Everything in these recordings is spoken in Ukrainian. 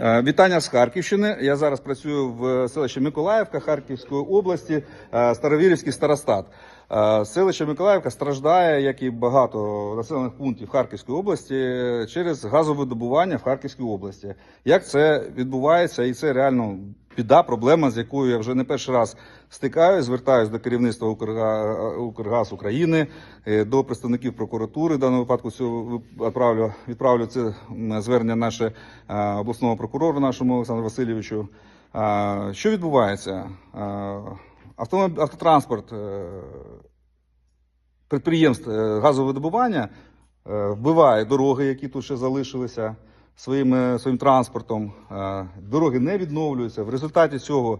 Е, Вітання з Харківщини. Я зараз працюю в селищі Миколаївка Харківської області, е, Старовірівський старостат. Е, Селище Миколаївка страждає, як і багато населених пунктів Харківської області, через газовидобування в Харківській області. Як це відбувається, і це реально біда, проблема, з якою я вже не перший раз стикаюсь, звертаюсь до керівництва Укргаз України, е, до представників прокуратури. В даному випадку відправлю, відправлю це звернення наше е, обласного прокурора, нашому Олександру Васильовичу. Е, Що відбувається? Автотранспорт підприємств газовидобування вбиває дороги, які тут ще залишилися своїм, е, своїм транспортом. Е, Дороги не відновлюються. В результаті цього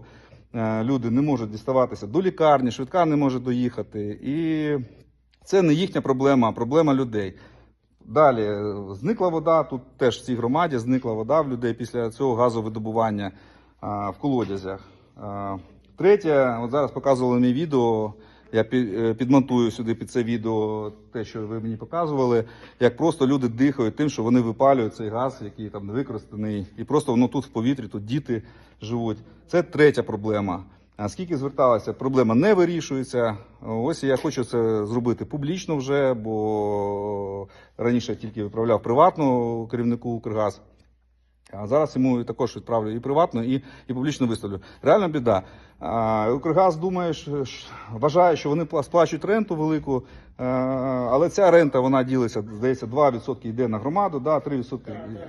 е, люди не можуть діставатися до лікарні, швидка не може доїхати. І це не їхня проблема, а проблема людей. Далі зникла вода. Тут теж в цій громаді зникла вода в людей після цього газовидобування в колодязях. Третє, от зараз показували мені відео. Я е, підмонтую сюди під це відео те, що ви мені показували, як просто люди дихають тим, що вони випалюють цей газ, який там не використаний, і просто воно тут в повітрі, тут діти живуть. Це третя проблема. А скільки зверталася, проблема не вирішується. Ось я хочу це зробити публічно вже, бо раніше тільки відправляв приватну керівнику Укргаз. А зараз йому також відправлю і приватно, і, і публічно виставлю. Реальна біда. А, Укргаз думає, що, вважає, що вони пла- сплачують ренту велику, а, але ця рента вона ділиться, здається, 2% йде на громаду, да, 3%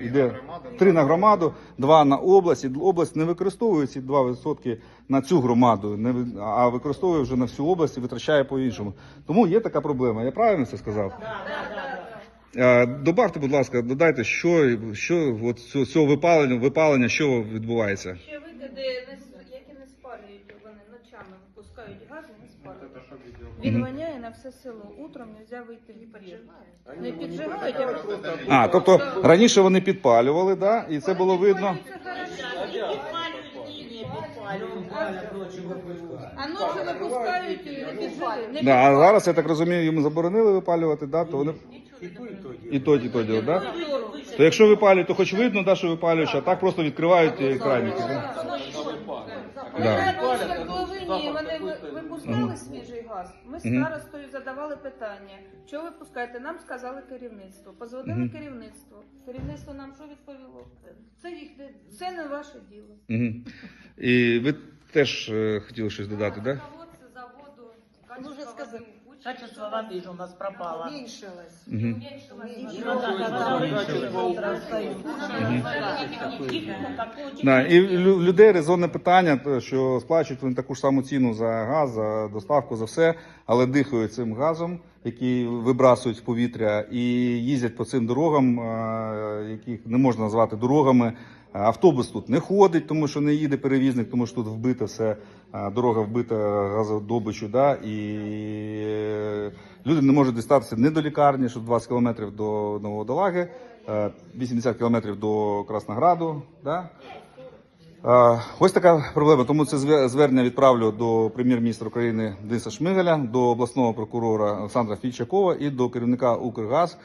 йде 3 на громаду, 2 на область. І область не використовує ці 2% на цю громаду, не, а використовує вже на всю область і витрачає по-іншому. Тому є така проблема. Я правильно це сказав? Е, Добавте, будь ласка, додайте, що, що от цього- цього випалення, випалення, що відбувається. Ще де не які не спалюють, вони ночами випускають газ і не спалюють. Він воняє на все село. Утром не можна вийти в двір. Не піджигають, а просто... А, тобто раніше вони підпалювали, да, і це було видно. А ночі випускають і не піджигають. Не Да, а зараз, я так розумію, їм заборонили випалювати, да, то вони. І то, і то діло, да? То якщо випалюють, то хоч видно, да, що випалюєш, а так просто відкривають е, краники. Да? Да. Вони ви- випускали свіжий газ. Ми Мгм. старостою задавали питання, що ви пускаєте? Нам сказали керівництво. Позвонили Мгм. керівництво. Керівництво нам що відповіло? Це їхнє, це не ваше діло. І ви теж е, хотіли щось додати, так? Да? Завод, заводу, Ну, уже сказали. Качество воды же у нас пропало. Уменьшилось. Угу. Да, і лю- людей резонне питання, що сплачують вони таку ж саму ціну за газ, за доставку, за все, але дихають цим газом, який вибрасують в повітря, і їздять по цим дорогам, е, яких не можна назвати дорогами. Автобус тут не ходить, тому що не їде перевізник, тому що тут вбите все, е, дорога вбита газодобичу, да, і е, люди не можуть дістатися не до лікарні, що 20 кілометрів до Новодалаги, е, 80 кілометрів до Краснограду. Да? Ось така проблема. Тому це звернення відправлю до прем'єр-міністра України Дениса Шмигаля, до обласного прокурора Олександра Фільчакова і до керівника Укргаз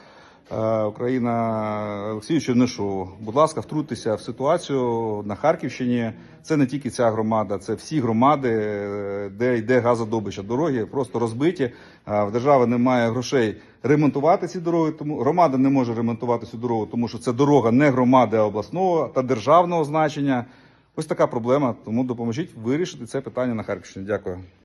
е, Україна Олексію Чернишову. Будь ласка, втрутьтеся в ситуацію на Харківщині. Це не тільки ця громада, це всі громади, е, де йде газодобича. Дороги просто розбиті. В держави немає грошей ремонтувати ці дороги. Тому громада не може ремонтувати цю дорогу, тому що це дорога не громади, а обласного та державного значення. Ось така проблема. Тому допоможіть вирішити це питання на Харківщині. Дякую.